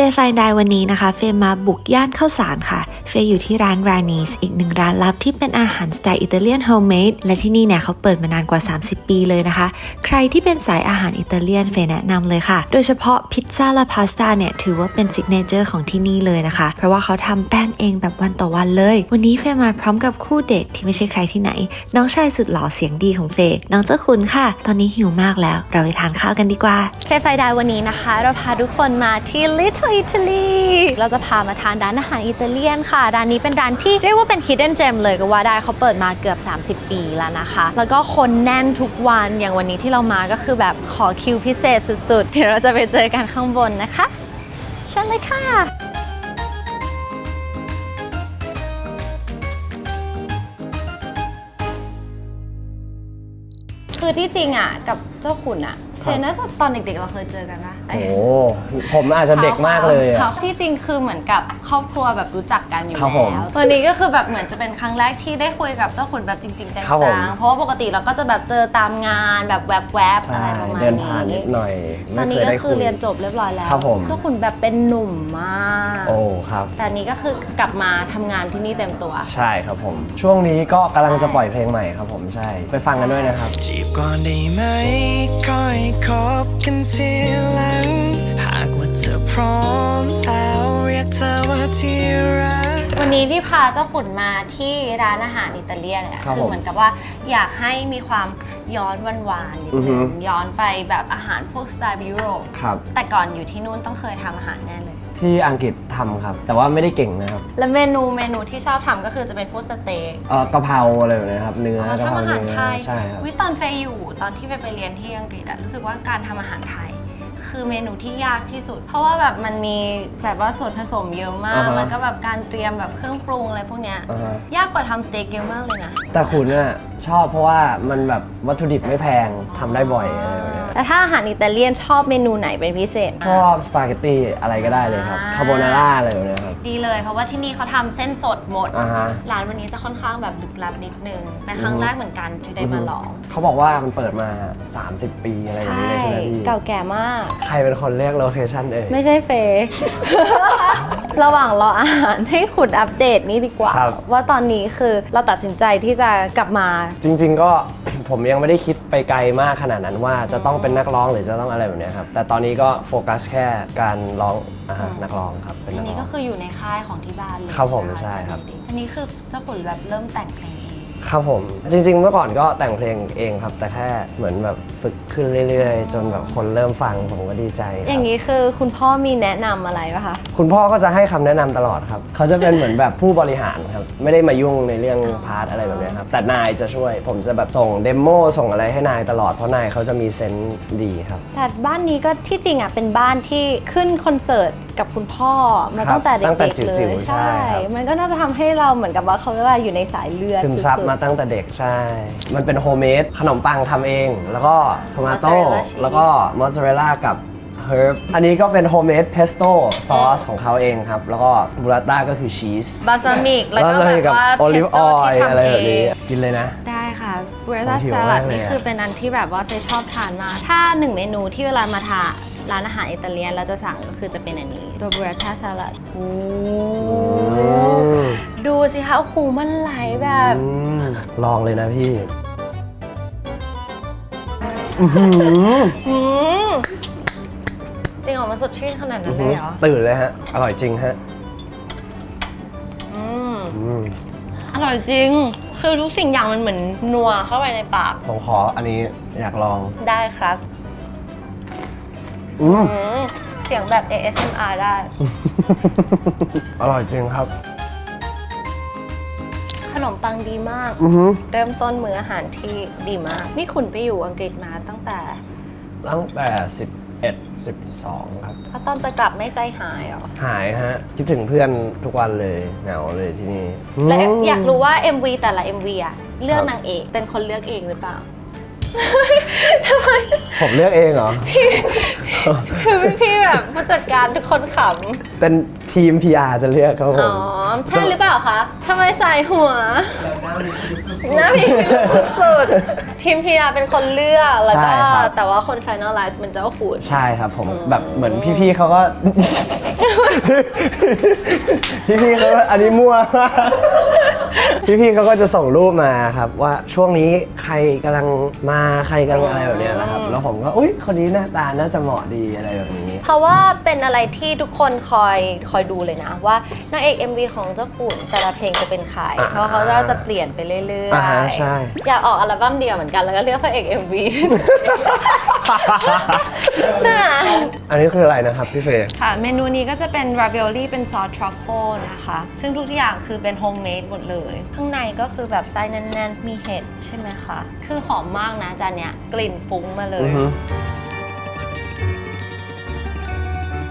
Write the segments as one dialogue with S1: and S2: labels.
S1: เฟย์ไฟไดวันนี้นะคะ เฟย์มาบุกย่านข้าวสารค่ะ เฟย์อยู่ที่ร้านรานีสอีกหนึ่งร้านลับที่เป็นอาหารสไตล์อิตาเลียนโฮมเมดและที่นี่เนี่ยเขาเปิดมานานกว่า 30 ปีเลยนะคะ ใครที่เป็นสายอาหารอิตาเลียนเฟย์แนะนำเลยค่ะ โดยเฉพาะพิซซ่าและพาสต้าเนี่ยถือว่าเป็นซิกเนเจอร์ของที่นี่เลยนะคะ เพราะว่าเขาทำแป้งเองแบบวันต่อวันเลย วันนี้เฟย์มาพร้อมกับคู่เดทที่ไม่ใช่ใครที่ไหน น้องชายสุดหล่อเสียงดีของเฟย์น้องเจ้าคุณค่ะ ตอนนี้หิวมากแล้ว เราไปทานข้าวกันดีกว่า
S2: เฟย์ไฟดายวันนี้นะคะ เราพาทุกคนมาที่ Little Italy เราจะพามาทานร้านอาหารอิตาเลียนค่ะ ร้านนี้เป็นร้านที่เรียกว่าเป็น hidden gem เลยก็ว่าได้เขาเปิดมาเกือบ 30 ปีแล้วนะคะ แล้วก็คนแน่นทุกวันอย่างวันนี้ที่เรามาก็คือแบบขอคิวพิเศษสุดๆ เดี๋ยวเราจะไปเจอกันข้างบนนะคะเชิญเลยค่ะคือที่จริงอะกับเจ้าขุนอะ เฟยน่าจะตอนเด็กๆเราเคยเจอกันปะ
S3: โอ้โหผมอาจจะเด็กมากเลยอะ
S2: ค่ะที่จริงคือเหมือนกับครอบครัวแบบรู้จักกันอยู่
S3: ครับผม
S2: แล้ววันนี้ก็คือแบบเหมือนจะเป็นครั้งแรกที่ได้คุยกับเจ้าขุนแบบจริงๆจั
S3: ครับผม
S2: งๆเพราะว่าปกติเราก็จะแบบเจอตามงานแบบแวบๆ
S3: ใช่
S2: อะไรประมาณ
S3: เดินผ่านนิ
S2: นี้
S3: ดหน่อย
S2: ตอ
S3: ไม่
S2: น
S3: เค
S2: นี้
S3: ย
S2: ก็
S3: ได้
S2: คื
S3: คุ
S2: อย เรียนจบเรียบร้อยแล้ว
S3: ครับผม
S2: เจ้าขุนแบบเป็นหนุ่มมาก
S3: โอ้ครับ
S2: แต่อันนี้ก็คือกลับมาทำงานที่นี่เต็มตัว
S3: ใช่ครับผม ช่วงนี้ก็กำลังจะปล่อยเพลงใหม่ครับผมใช่ ไปฟังกันด้วยนะครับ
S4: จีบก่อนได้ไหมค่อยคบกันทีหลัง หากว่าเธอพร้อมแล้วเรียกเธอว่าที่รัก
S2: วันนี้ที่พาเจ้าขุนมาที่ร้านอาหารอิตาเลียนเนี่ย
S3: ครับ
S2: คือ
S3: ผม
S2: เหมือนกับว่าอยากให้มีความย้อนหวานๆนิด
S3: อือฮึ
S2: นึงย้อนไปแบบอาหารพวกสไตล์ยุโรป
S3: ครับ
S2: แต่ก่อนอยู่ที่นู่นต้องเคยทำอาหารแน่เลย
S3: ที่อังกฤษทำครับ แต่ว่าไม่ได้เก่งนะครับ
S2: แล้วเมนูเมนูที่ชอบทำก็คือจะเป็นพวกสเต็ก
S3: เออกะเพราอะไรแบบนี้ครับเนื้อ
S2: อ๋อกะ
S3: เพ
S2: ทำ
S3: รา
S2: อาหาร
S3: เนื้
S2: ไท
S3: อยใช่ครับ
S2: วิตอนเฟยอยู่ตอนที่เฟยไปเรียนที่อังกฤษอะรู้สึกว่าการทำอาหารไทย คือเมนูที่ยากที่สุด เพราะว่าแบบมันมีแบบว่าส่วนผสมเยอะมาก
S3: อ่าฮะ
S2: แล้วก็แบบการเตรียมแบบเครื่องปรุงอะไรพวกเนี้ย
S3: อ่าฮะ
S2: ยากกว่าทำสเต็กเยอะมากเลยนะ
S3: แต่คุณน่ะชอบเพราะว่ามันแบบวัตถุดิบไม่แพงทำได้บ่อยอะไรแบบนี้
S2: แต่ถ้าอาหารอิตาเลียนชอบเมนูไหนเป็นพิเศษ
S3: ชอบสปาเกตตี้อะไรก็ได้เลยครับ
S2: อ่า
S3: คาโบนาร่าอะไรแบบนี้ครับ
S2: ดีเลย เพราะว่าที่นี่เขาทำเส้นสดหมด
S3: อ่าฮะ
S2: ร้านวันนี้จะค่อนข้างแบบลึกลับนิดนึง เป็นครั้งแรกเหมือนกันที่ได้มาลอง
S3: เขาบอกว่ามันเปิดมา 30 ปีอะไรอย่าง
S2: ใช่
S3: นี้เลยใช่ไหมพี่
S2: เก่าแก่มาก
S3: ใครเป็นคนเรียกโลเคชั่นเอ่ย
S2: ไม่ใช่เฟย์ระหว่างรออาหารให้ขุดอัปเดตนี่ดีกว่า
S3: ครับ
S2: ว่าตอนนี้คือเราตัดสินใจที่จะกลับมา
S3: จริง ๆ ก็ ผมยังไม่ได้คิดไปไกลมากขนาดนั้นว่าจะต้องเป็นนักร้องหรือจะต้องอะไรแบบเนี้ยครับแต่ตอนนี้ก็โฟกัสแค่การร้องอ่าฮะนักร้องครับเป็น
S2: ที
S3: นัก
S2: นี้
S3: ร้
S2: ก็
S3: อง
S2: คืออยู่ในค่ายของที่บ้านเลย
S3: ครับผม
S2: ไห
S3: ใช่ครับ
S2: อันนี้คือเจ้าขุนแบบเริ่มแต่งเพลงเอง
S3: ครับผม จริงๆ เมื่อก่อนก็แต่งเพลงเองครับ แต่แค่เหมือนแบบฝึกขึ้นเรื่อยๆ จนแบบคนเริ่มฟังผมก็ดีใจครับ
S2: อย่างนี้คือคุณพ่อมีแนะนำอะไรปะคะ
S3: คุณพ่อก็จะให้คำแนะนำตลอดครับ เขาจะเป็นเหมือนแบบผู้บริหารครับ ไม่ได้มายุ่งในเรื่องพาร์ทอะไรแบบเนี้ยครับ แต่นายจะช่วย ผมจะแบบส่งเดโมส่งอะไรให้นายตลอด เพราะนายเขาจะมีเซนส์ดีครับ
S2: แต่บ้านนี้ก็ที่จริงอะเป็นบ้านที่ขึ้นคอนเสิร์ต กับคุณพ่อมา
S3: ครับ
S2: ตั้งแต่เตั้
S3: งแต่
S2: ด็กๆเล
S3: จิ๋
S2: ยว
S3: ๆ
S2: ใช่
S3: ใช่ ครับ
S2: มันก็น่าจะทำให้เราเหมือนกับว่าเขาเรียกว่าอยู่ในสายเลือด
S3: ซึมซับ
S2: สุดๆ
S3: มาตั้งแต่เด็กใช่ มันเป็นโฮมเมดขนมปังทำเอง แล้วก็โทมาโต้
S2: Mozzarella cheese
S3: แล้วก็มอสซาเรลล่ากับเฮิร์บ อันนี้ก็เป็นโฮมเมดเพสโต้ซอสของเขาเองครับ แล้วก็บูราต้าก็คือชีส
S2: บาซามิก แล้วก็แบบว่า
S3: โอ
S2: เพ
S3: ลิ
S2: ส
S3: ฟอ
S2: โต้
S3: อ
S2: ที่
S3: ยล์อะไร
S2: ทำเอ
S3: แบบนี้
S2: ง
S3: กินเลยนะ
S2: ได้ค่ะเว
S3: ผ
S2: ลาม
S3: หิว
S2: สลัด
S3: มากเลย
S2: นี่
S3: อะ
S2: คือเป็นอันที่แบบว่าเฟยชอบทานมาก ถ้าหนึ่งเมนูที่เวลามาทาน ร้านอาหารอิตาเลียนเราจะสั่งก็คือจะเป็นอันนี้ ตัวบูราต้าสลัดโอ้
S3: อืม
S2: ดูสิคะโอ้โหมันไหลแบบ
S3: อืมลองเลยนะพี่อื้อหือ
S2: หืมจริงเหรอมันสดชื่นขนาดนั้นเลยเหรอ
S3: ตื่นเลยฮะ อร่อยจริงฮะ
S2: อืม
S3: อืม
S2: อร่อยจริง คือทุกสิ่งอย่างมันเหมือนนัวเข้าไปในปาก
S3: ผมขออันนี้อยากลอง
S2: ได้ครับ
S3: อืม
S2: อืมเสียงแบบ ASMR ได้
S3: อร่อยจริงครับ
S2: ขนมปังดีมาก
S3: อือหือ
S2: เริ่มต้นมื้ออาหารที่ดีมาก นี่คุณไปอยู่อังกฤษมาตั้งแต่
S3: ตั้งแต่ 11 12 ครับ
S2: แล้วตอนจะกลับไม่ใจหายเหรอ
S3: หายฮะ คิดถึงเพื่อนทุกวันเลยเหงาเลยที่นี่
S2: และ
S3: ม
S2: อยากรู้ว่า MV แต่ละ MV อะเลือก
S3: ครับ
S2: นางเอก เป็นคนเลือกเองหรือเปล่า
S3: ผมเลือกเองเหรอ
S2: คือพี่แบบผู้จัดการทุกคนข
S3: เป็นทีม PR จะเลือกครับำผ
S2: อ๋อ
S3: ม
S2: ใช่หรือเปล่าคะทำไมใส่หัวหน้าพี่สุดๆทีมพีอาเป็นคนเลือกแล้วก็
S3: ใช่ครับ
S2: แต่ว่าคน finalize เป็นเจ้าขุน
S3: ใช่ครับผม
S2: อืม
S3: แบบเหมือนพี่ๆเขาก็ พี่ๆเขาก็อันนี้มั่วมาก พี่ๆเขาก็จะส่งรูปมาครับว่าช่วงนี้ใครกำลังมาใครกำลังอะไรแบบเนี้ยนะครับ แล้วผมก็อุ้ยคนนี้หน้าตาน่าจะเหมาะดีอะไรแบบนี้
S2: เพราะว่าเป็นอะไรที่ทุกคนคอยคอยดูเลยนะ ว่านางเอก MV ของเจ้าขุนแต่ละเพลงจะเป็นใคร
S3: อ่า
S2: เพราะเขาจะจะเปลี่ยนไปเรื่อย
S3: อ่าฮะใช่
S2: อยากออกอัลบั้มเดียวเหมือนกันแล้วก็เรียกพระเอก MV ใช่ไหม
S3: อันนี้คืออะไรนะครับพี่เฟย์
S2: ค่ะเมนูนี้ก็จะเป็น ravioli เป็นซอสทรัฟเฟิลนะคะ ซึ่งทุกอย่างคือเป็นโฮมเมดหมดเลยข้างในก็คือแบบไส้แน่นๆ มีเห็ดใช่ไหมคะ คือหอมมากนะจานเนี้ยกลิ่นฟุ้งมาเล
S3: อื
S2: ย
S3: อฮึ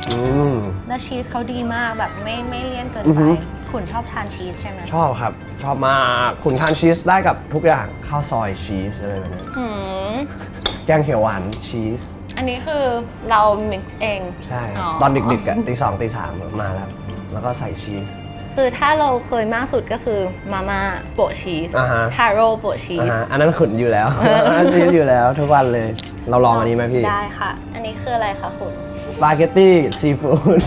S3: อืม
S2: แล้วชีสเขาดีมากแบบไม่ไม่เลี่ยนเกิน
S3: อือ
S2: ไป
S3: ฮึ
S2: ขุนชอบทานชีสใช่ไหม
S3: ชอบครับ ชอบมากคุณทานชีสได้กับทุกอย่างข้าวซอยชีสอะไรแบบนี้
S2: หืม
S3: แกงเขียวหวานชีส
S2: อันนี้คือเรา mix เอง
S3: ใช่
S2: อ๋อ
S3: ตอนดึกๆอะตีสองตีสามมาแล้ว แล้วก็ใส่ชีส
S2: คือถ้าเราเคยมากสุดก็คือมาม่าโปะชีส
S3: อ่าฮะ
S2: ทาโร่โปะชี
S3: อ่า
S2: ส
S3: ฮะอันนั้นขุนอยู่แล้วอันนั้นชีสอยู่แล้วทุกวันเลย เราลองอันนี้ไหมพี่
S2: ได้ค่ะ อันนี้คืออะไรคะคุณ
S3: สปาเกตตี้ซีฟู้ด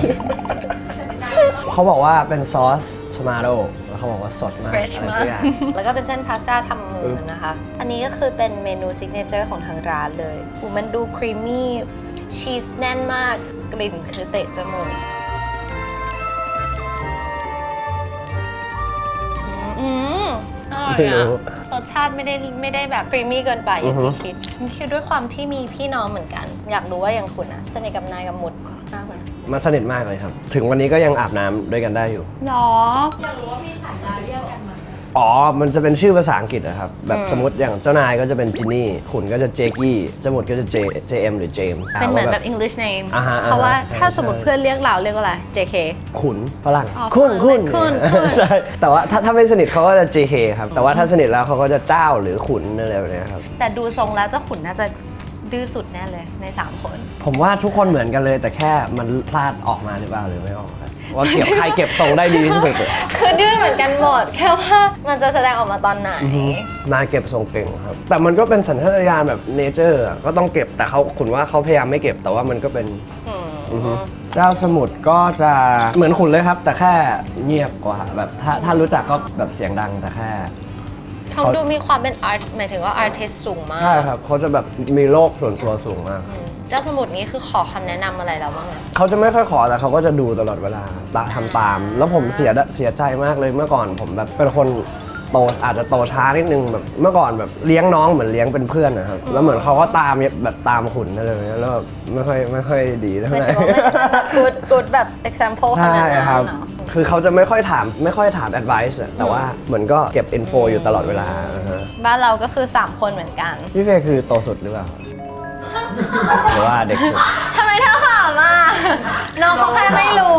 S3: เขาบอกว่าเป็นซอสทมาโดแล้วเขาบอกว่าสดมาก
S2: fresh
S3: อะไร
S2: มา
S3: สั
S2: ก
S3: กอย่าง
S2: แล้วก็เป็นเส้นพาสต้าทำมือนะคะ อันนี้ก็คือเป็นเมนูซิกเนเจอร์ของทางร้านเลยอูมันดูครีมมี่ชีสแน่นมากกลิ่นคือเตะจมูก อร่อย
S3: ไม่
S2: อะ
S3: รู้
S2: รสชาติไม่ได้ไม่ได้แบบครีมมี่เกินไปอย่าง
S3: อื
S2: ที่
S3: อฮึ
S2: คิดคือด้วยความที่มีพี่น้องเหมือนกัน อยากรู้ว่าอย่างคุณอะสนิทกับนายกับมุดมากไหม
S3: มาสนิทมากเลยครับ ถึงวันนี้ก็ยังอาบน้ำด้วยกันได้อยู่
S2: หรอ
S3: อ๋ อ มันจะเป็นชื่อภาษาอังกฤษอะครับ แบบ
S2: อืม
S3: สมมติอย่างเจ้านายก็จะเป็นจินนี่ ขุนก็จะเจกี้เจาหมุดก็จะเจเจเอ็มหรือเจมส์
S2: เป็นเหมือนแบบ English name
S3: อ่าฮะอ่าฮะ
S2: เพราะว่า
S3: ใช่
S2: ถ้าสมมติ
S3: ใช่
S2: เพื่อนเรียกเราเรียกว่าอะไร JK
S3: ขุนฝรั่ง
S2: อ๋อ
S3: คุณ
S2: ฝรั่ง
S3: คุณ
S2: คุณคุณ
S3: ใช่ แต่ว่าถ้าถ้าไม่สนิทเขาก็จะ JK ครับ แต่ว่าถ้าสนิทแล้วเขาก็จะเจ้าหรือขุนอะไรแบบเนี้ยครับ
S2: แต่ดูทรงแล้วเจ้าขุนน่าจะดื้อสุดแน่เลยใน 3 คน
S3: ผมว่าทุกคนเหมือนกันเลย แต่แค่มันพลาดออกมาหรือเปล่าหรือไม่ออกครับ ว่าเก็บใครเก็บทรงได้ดีที่สุดอะ
S2: คือดื้อเหมือนกันหมด แค่ว่ามันจะแสดงออกมาตอนไหน
S3: นายเก็บทรงเก่งครับ แต่มันก็เป็นสัญชาตญาณแบบเนเจอร์ก็ต้องเก็บแต่เขาขุนว่าเขาพยายามไม่เก็บแต่ว่ามันก็เป็น
S2: อืม
S3: อือฮึเจ้าสมุทรก็จะเหมือนขุนเลยครับ แต่แค่เงียบกว่าแบบถ้าถ้ารู้จักก็แบบเสียงดังแต่แค่
S2: เขาดูมีความเป็นอาร์ตหมายถึงว่าอาร์ติสสูงมาก
S3: ใช่ครับเขาจะแบบมีโลกส่วนตัวสูงมาก
S2: อืม เจ้าสมุดนี้คือขอคำแนะนำอะไรเราบ้างอะ
S3: เขาจะไม่ค่อยขอแต่เขาก็จะดูตลอดเวลาตาทำตาม แล้วผมเสียดเสียใจมากเลยเมื่อก่อนผมแบบเป็นคนโตอาจจะโตช้านิดนึงแบบเมื่อก่อนแบบเลี้ยงน้องเหมือนเลี้ยงเป็นเพื่อนนะครับแล้วเหมือนเขาก็ตามแบบตามขุนอะไรแบบนี้แล้วแบบไม่ค่อยไม่ค่อยดีเท่า
S2: หมาย
S3: ไหร่
S2: ถึงว่าไม่ได้เป็นแบบ good good แบบ example ข
S3: ใช่
S2: นาดนั้น
S3: ครับ
S2: เนาะ
S3: คือเขาจะไม่ค่อยถามไม่ค่อยถาม advice อะแต่ว่าเหมือนก็เก็บ info อยู่ตลอดเวลานะฮะ
S2: บ้านเราก็คือ 3 คนเหมือนกัน
S3: พี่เฟย์คือโตสุดหรือเปล่า หรือว่าเด็กสุด
S2: ทำไมเธอขำอะน้องเขาแค่ไม่รู้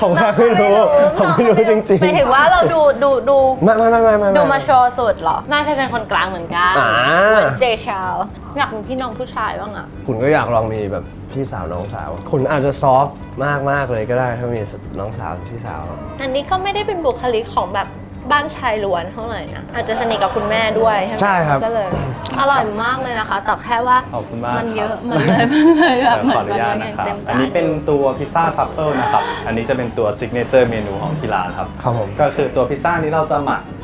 S3: ผมแค่ไม่รู้ ผมไม่รู้จริง
S2: หมายถึงว่าเราดูดูดู
S3: ๆไม่ไม่ไม่ไม่ไม่
S2: ดูมาโชว์สุดเหรอ ไม่เป็นคนกลางเหมือนกัน
S3: อ่า
S2: เหมือนเจชาวอยากมีพี่น้องผู้ชายบ้างอะ
S3: คุณก็อยากลองมีแบบพี่สาวน้องสาว คุณอาจจะซอฟต์มากมากๆเลยก็ได้ถ้ามีน้องสาวพี่สาว
S2: อันนี้ก็ไม่ได้เป็นบุคลิกของแบบ บ้านชายล้วนเท่าไหร่นะอาจจะสนิทกับคุณแม่ด้วยใช่ไหม
S3: ใช่ครับ
S2: ก็เลยอร่อยมากเลยนะคะ แต่แค่ว่า
S5: ขอบคุณมาก
S2: มันเยอะ
S5: ครับ
S2: มันเลยมันเลยแบบ
S5: ขออนุญาต
S2: มั
S5: นะ
S2: ยัง
S5: ครับ
S2: เต็มจา
S5: อันนี้เป็นตัวพิซซ่าทัฟเฟิลนะครับอันนี้จะเป็นตัวซิกเนเจอร์เมนูของที่ร้านครับ
S3: ครับผม
S5: ก็คือตัวพิซซ่านี้เราจะหมักเอ่อ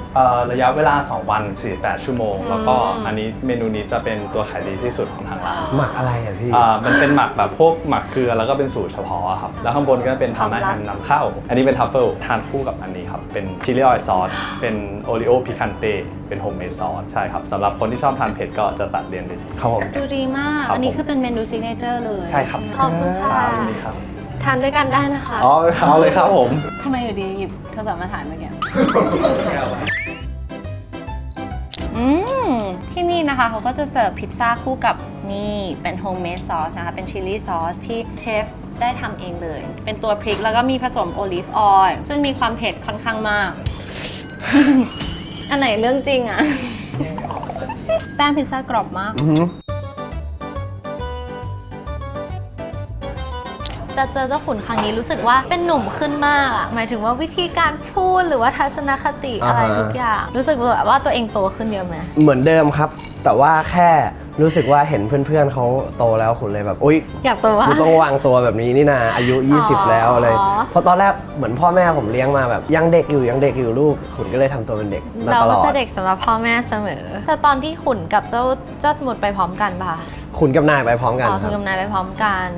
S5: ระยะเวลา 2 วัน 48 ชั่วโมง แล้วก็อันนี้เมนูนี้จะเป็นตัวขายดีที่สุดของทางร้าน
S3: หมักอะไรอะพี่
S5: อ่ามันเป็นหมักแบบพวกหมักเกลือแล้วก็เป็นสูตรเฉพาะอะครับแล้วข้างบนก็เป็นทำอาหารนำเข้า อันนี้เป็นทัฟเฟิลทานคู่กับอันนี้ครับเป็นชิลลี่ออยซอสเป็นโอริโอพิคันเต้เป็นโฮมเมดซอสใช่ครับสำหรับคนที่ชอบทานเผ็ดก็จะตัดเลี่ยนได้ดี
S3: ครับผม
S2: ดูดีมาก
S5: ครับ
S2: อันนี้
S5: ผม
S2: คือเป็นเมนูซิกเนเจอร์เลย
S5: ใช่ครับ
S2: ขอบคุณค่ะ
S5: ครับยินดีครับ
S2: ทานด้วยกันได้นะคะ
S5: อ๋อเอาเลยครับผม
S2: ทำไมอยู่ดีหยิบโทรศัพท์มาถ่ายเมื่อกี้ อืมที่นี่นะคะเขาก็จะเสิร์ฟพิซซ่าคู่กับนี่เป็นโฮมเมดซอสนะคะ เป็นชิลลี่ซอสที่เชฟได้ทำเองเลย เป็นตัวพริกแล้วก็มีผสมโอลิฟออยล์ซึ่งมีความเผ็ดค่อนข้างมาก อันไหนเรื่องจริงอะแป้งพิซซ่ากรอบมาก
S3: อือหือ
S2: จะเจอเจ้าขุนครั้งนี้รู้สึกว่าเป็นหนุ่มขึ้นมากอะหมายถึงว่าวิธีการพูดหรือว่าทัศนคติอะไร
S3: อ่าฮะ
S2: ทุกอย่าง รู้สึกแบบว่าตัวเองโตขึ้นเยอะไหม
S3: เหมือนเดิมครับ แต่ว่าแค่รู้สึกว่าเห็นเพื่อนๆเขาโตแล้วขุนเลยแบบอุ้ย
S2: อยากตัวว่า
S3: กูต้องวางตัวแบบนี้นี่นาอายุ
S2: อ๋อ
S3: 20 แล้วอะไร เพราะตอนแรกเหมือนพ่อแม่ผมเลี้ยงมาแบบยังเด็กอยู่ยังเด็กอยู่ลูกขุนก็เลยทำตัวเป็นเด็กมา
S2: เรา
S3: ตล
S2: ก็
S3: อด
S2: จะเด็กสำหรับพ่อแม่เสมอ แต่ตอนที่ขุนกับเจ้าเจ้าสมุดไปพร้อมกันป่ะ
S3: ขุนกับนายไปพร้อมกัน
S2: อ๋อ
S3: ค
S2: คุ
S3: รั
S2: ณ
S3: บ
S2: กับนายไปพร้อมกัน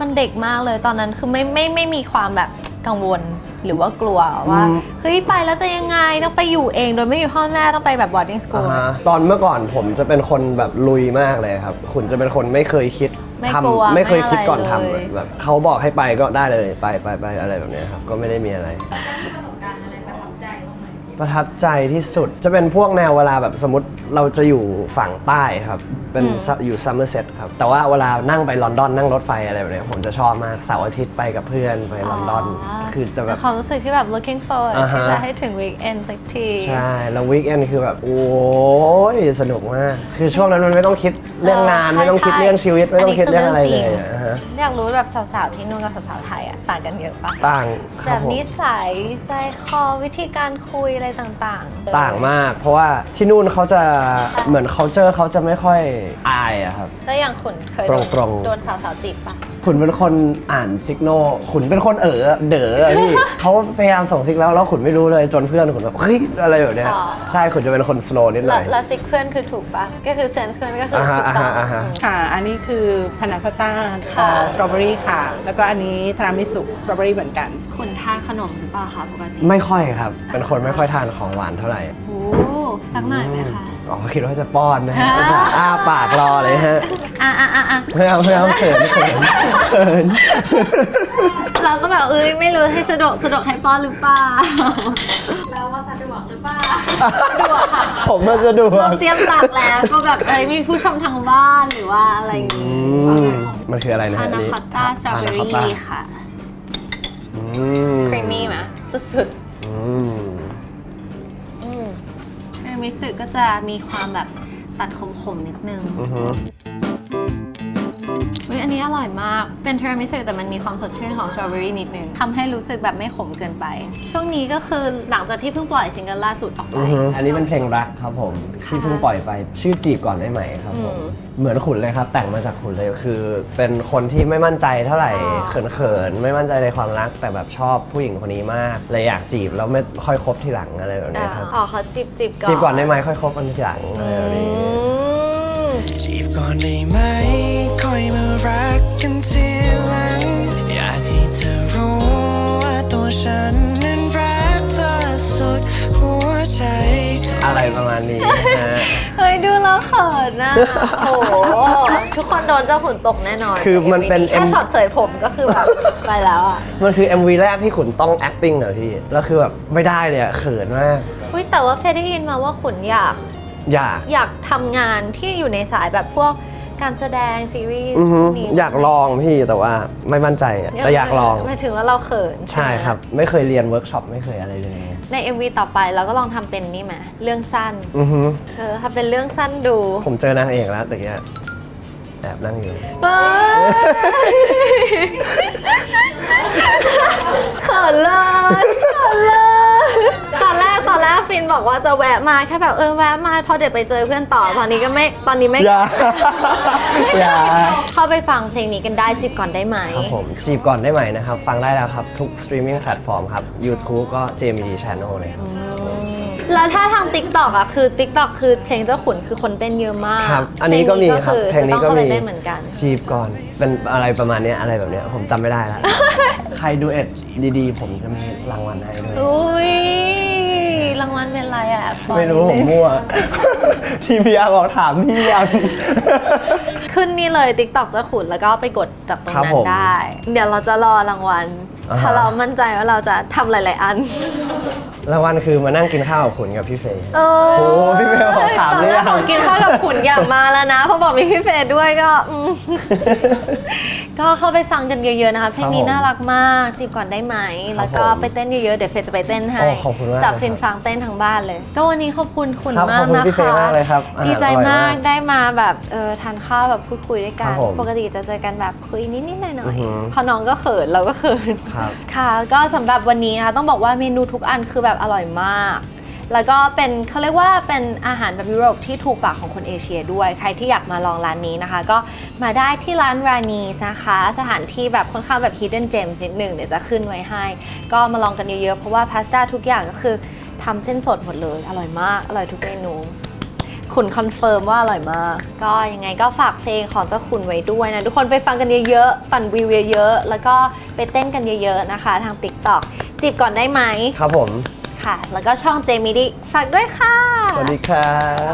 S2: มันเด็กมากเลยตอนนั้นคือไม่ไม่ไม่มีความแบบกังวลหรือว่ากลัวว่า
S3: อืม
S2: เฮ้ยไปแล้วจะยังไงต้องไปอยู่เองโดยไม่มีพ่อแม่ต้องไปแบบ boarding
S3: อ่า
S2: school
S3: ฮะตอนเมื่อก่อนผมจะเป็นคนแบบลุยมากเลยครับขุนจะเป็นคนไม่เคยคิด
S2: ไม่
S3: ท
S2: กลัวำ
S3: ไม่เคยคิดก่อน
S2: ไม่อะไร
S3: ทำ
S2: เลย
S3: แบบเขาบอกให้ไปก็ได้เลยไปไปไปอะไรแบบเนี้ยครับ ก็ไม่ได้มีอะไร ประทับใจที่สุดจะเป็นพวกแนวเวลาแบบสมมติเราจะอยู่ฝั่งใต้ครับ เป็นซะอยู่ซัมเมอร์เซตครับ แต่ว่าเวลานั่งไปลอนดอนนั่งรถไฟอะไรแบบเนี้ยผมจะชอบมากเสาร์อาทิตย์ไปกับเพื่อนไปลอนดอน คือจะแบบ
S2: ความรู้สึกที่แบบ looking forward
S3: อ่าฮะ
S2: ที่จะให้ถึง weekend สักที
S3: ใช่ แล้ววีคเอนคือแบบ โอ้ยสนุกมาก คือช่วงนั้นมันไม่ต้องคิดเรื่องงาน
S2: เออใช่
S3: ไม่ต้องคิด
S2: ใช่
S3: เรื่องชีวิตไม่ต้องคิดเรื่องอะไร
S2: อันนี้
S3: เล
S2: คือเรื่
S3: ย
S2: องจริง
S3: อะฮะ
S2: อยากรู้แบบสาวๆที่นู่นกับสาวๆไทยอะต่างกันเยอะปะ
S3: ต่างค
S2: แบ
S3: รับบผม
S2: นิสัยใจคอวิธีการคุยอะไรต่างๆ
S3: ต่างมาก เพราะว่าที่นู่นเขาจะเหมือน culture เขาจะไม่ค่อยอายอะครับ
S2: แล้วอย่างขุนเคยโดน
S3: ตรงๆ
S2: โดนสาวๆจีบปะ
S3: ขุนเป็นคนอ่านซิกโนขุนเป็นคนเอ๋อเด๋ออะพี่ เขาพยายามส่งซิกแล้วแล้วขุนไม่รู้เลยจนเพื่อนขุนแบบเฮ้ยอะไรแบบเนี้ย
S2: อ๋อ
S3: ใช่ขุนจะเป็นคนสโลนิดห
S2: แล้
S3: น่
S2: ว
S3: อย
S2: แล้วซิกเพื่อนคือถูกปะก็คือเซนส์เพื่อนก็คือถูกต้อง
S3: อ่าฮะอ่าฮะ
S2: อืม
S6: ค่ะ อันนี้คือพานาคอตต้า
S2: ค่ะ
S6: สตรอเบอรี่ค่ะ แล้วก็อันนี้ทรามิสุสตรอเบอรี่เหมือนกัน
S2: ขุนทานขนมหรือเปล่าคะปกติ
S3: ไม่ค่อยครับ เป็นคนไม่ค่อยทานของหวานเท่าไหร่
S2: โอ้สักหน่อยไหมคะ
S3: อ๋อคิดว่าจะป้อนนะฮะอ้าปากรอเลยฮะ
S2: อะอะอะอะ
S3: ไม่เอาไม่เอาเขินเขินเขิน
S2: เราก็แบบเอ้ยไม่รู้ให้สะดวกสะดวกให้ป้อนหรือเปล่า
S3: ผมมาสะดว
S2: เรา
S3: ก
S2: เตรียมตักแล้วก็แบบเอ้ยมีผู้ชมทางบ้านหรือว่าอะไรอย่าง
S3: อื
S2: งี้
S3: มมันคืออะไรนะ
S2: พา
S3: ฮะ
S2: นา
S3: นี่
S2: คอตต้าสตรอเบอ
S3: พานาคอตต้า
S2: รี่ค่ะ
S3: อืม
S2: ครีมมี่ไหมสุด
S3: อืม
S2: ๆอืมเทอร์ มิสึก็จะมีความแบบตัดขมๆนิดนึง
S3: อือฮึ
S2: อุ้ยอันนี้อร่อยมาก เป็นเทอร์มิสึแต่มันมีความสดชื่นของสตรอเบอรี่นิดนึงทำให้รู้สึกแบบไม่ขมเกินไป ช่วงนี้ก็คือหลังจากที่เพิ่งปล่อยซิงเกิลล่าสุดออกไป
S3: อือฮึอันนี้เป็นเพลงรักครับผมที่เพิ่งปล่อยไปชื่อจีบก่อนได้ไหมครับผม
S2: อืม
S3: เหมือนขุนเลยครับ แต่งมาจากขุนเลยคือ เป็นคนที่ไม่มั่นใจเท่าไหร่
S2: อ๋อ
S3: เขินๆไม่มั่นใจในความรัก แต่แบบชอบผู้หญิงคนนี้มากเลยอยากจีบแล้วไม่ค่อยคบทีหลังอะไรแบบเนี้ยครับ
S2: อ๋อเขาจิบจิบก่อน
S3: จีบก่อนได้ไหมค่อยคบกันทีหลังอะไรแบบนี้
S2: อืม
S4: จีบก่อนได้ไหม ค่อยมารักกันทีหลัง อยากให้เธอรู้ว่าตัวฉันนั้นรักเธอสุดหัวใจ
S3: อะไรประมาณนี้นะฮะ
S2: เฮ้ยดูแล้วเขินนะ โอ้โห ทุกคนโดนเจ้าขุนตกแน่นอน
S3: คือมันเป็น
S2: แค่
S3: M
S2: ช็อตเสยผมก็คือแบบ ไปแล้วอะ
S3: มันคือ MV แรกที่ขุนต้อง acting เหรอพี่ แล้วคือแบบไม่ได้เลยอะเขินมาก
S2: อุ้ยแต่ว่าเฟยได้ยินมาว่าขุนอยาก
S3: อยาก
S2: อยากทำงานที่อยู่ในสายแบบพวก การแสดงซีรีส์
S3: อือฮึ
S2: พวกนี้
S3: อยากลองพี่แต่ว่าไม่มั่นใจอะแต่อยากลอง
S2: หมายถึงว่าเราเขิน
S3: ใช่
S2: ไหม
S3: ครับ ไม่เคยเรียนเวิร์กช็อปไม่เคยอะไรเลย
S2: ใน MV ต่อไปเราก็ลองทำเป็นนี่ไหมเรื่องสั้น
S3: อือฮึ
S2: เออถ้าเป็นเรื่องสั้นดู
S3: ผมเจอนางเอกแล้วแต่กี้แอบนั่งอยู่
S2: เฮ้ยเขินเลยเขินเลยต อนแรกตอนแรกฟินบอกว่าจะแวะมาแค่แบบเออแวะมาพอเดี๋ยวไปเจอเพื่อนต่อตอนนี้ก็ไม่ตอนนี้ไม่
S3: อย่า
S2: ไม่
S3: อย่า
S2: ใช่เข้าไปฟังเพลงนี้กันได้จีบก่อนได้ไหม
S3: ครับผมจีบก่อนได้ไหมนะครับ ฟังได้แล้วครับทุกสตรีมมิ่งแพลตฟอร์มครับ YouTube ก็ JMD Channel เลยครับ
S2: แล้วถ้าทาง t ิ k t o k อะคือ t ิ k t o k คือเพลงเจ้าขุนคือคนเต้นเยอะมาก
S3: ครับอันนี้ก็มีครับ
S2: เพ
S3: เพ
S2: ล
S3: ล
S2: ง
S3: ง
S2: นี้
S3: นี้
S2: ก็
S3: ก็
S2: คือจะต้องเข้าไป
S3: มี
S2: เต้นเหมือนกัน
S3: จีบก่อนเป็นอะไรประมาณเนี้ยอะไรแบบเนี้ยผมจำไม่ได้แล้ว ใครดูเอ็ดดีๆ ผมจะมีรางวัลให้ด้วย
S2: อุ้ยรางวัลเป็น อะไรอะปอย
S3: ไม่รู้ผม
S2: นิดนึง
S3: มั่ว ทีพีอาร์บอกถามพี่ยัง
S2: ขึ้นนี่เลย t ิ k t o k เจ้าขุนแล้วก็ไปกดจากตรง
S3: ครับ
S2: นั้น
S3: ผม
S2: ได้ เดี๋ยวเราจะรอรางวัล
S3: อ่าฮะ
S2: ถ้าเรามั่นใจว่าเราจะทำหลาย ๆ อัน
S3: รางวัลคือมานั่งกินข้าวกับขุนกับพี่เฟย์
S2: โอ้
S3: โอ้พี่เฟย์บอกถาม
S2: ตอน
S3: หรือ
S2: แร
S3: ยั
S2: ก
S3: ง
S2: บอกกินข้าวกับขุนอยากมาแล้วนะเพราะบอกมีพี่เฟย์ด้วยก็อืมก็เข้าไปฟังกันเยอะๆนะคะเพลงนี้
S3: ผม
S2: น่ารักมากจีบก่อนได้ไหม แล้วก็
S3: ผม
S2: ไปเต้นเยอะๆเดี๋ยวเฟย์จะไปเต้นให้
S3: โอ้ขอบคุณมาก
S2: จับ
S3: เลยครับ
S2: ฟินฟังเต้นทางบ้านเลย ก็วันนี้ขอบคุณคุณ
S3: ครับ
S2: มาก
S3: ขอบคุณ
S2: นะ
S3: พี่เฟ
S2: คะ
S3: ย์มากเลยครับอาหาร
S2: ดีใจ
S3: อร่อย
S2: มามา
S3: กก
S2: ได้มาแบบเออทานข้าวแบบพูดคุยด้วยกั
S3: ครั
S2: น
S3: บผม
S2: ปกติจะเจอกันแบบคุยนิดๆหน่
S3: อื
S2: อย
S3: อหือ
S2: ๆพอน้องก็เขินเราก็เขิน
S3: ครับ
S2: ค่ะก็สำหรับวันนี้นะคะต้องบอกว่าเมนูทุกอันคือแบบอร่อยมาก แล้วก็เป็นเขาเรียกว่าเป็นอาหารแบบยุโรปที่ถูกปากของคนเอเชียด้วย ใครที่อยากมาลองร้านนี้นะคะ ก็มาได้ที่ร้านรานีนะคะ สถานที่แบบค่อนข้างแบบ hidden gems นิดหนึ่งเดี๋ยวจะขึ้นไว้ให้ ก็มาลองกันเยอะๆ เพราะว่าพาสต้าทุกอย่างก็คือทำเส้นสดหมดเลย อร่อยมาก อร่อยทุกเมนูคุณคอนเฟิร์มว่าอร่อยมาก ก็ยังไงก็ฝากเพลงของเจ้าคุณไว้ด้วยนะ ทุกคนไปฟังกันเยอะๆ ปั่นวิวเยอะๆ แล้วก็ไปเต้นกันเยอะๆนะคะ ทาง TikTok จีบก่อนได้ไหม
S3: ครับผม
S2: ค่ะ แล้วก็ช่องเจมิดีฝากด้วยค่ะ
S3: สวัสดีครับ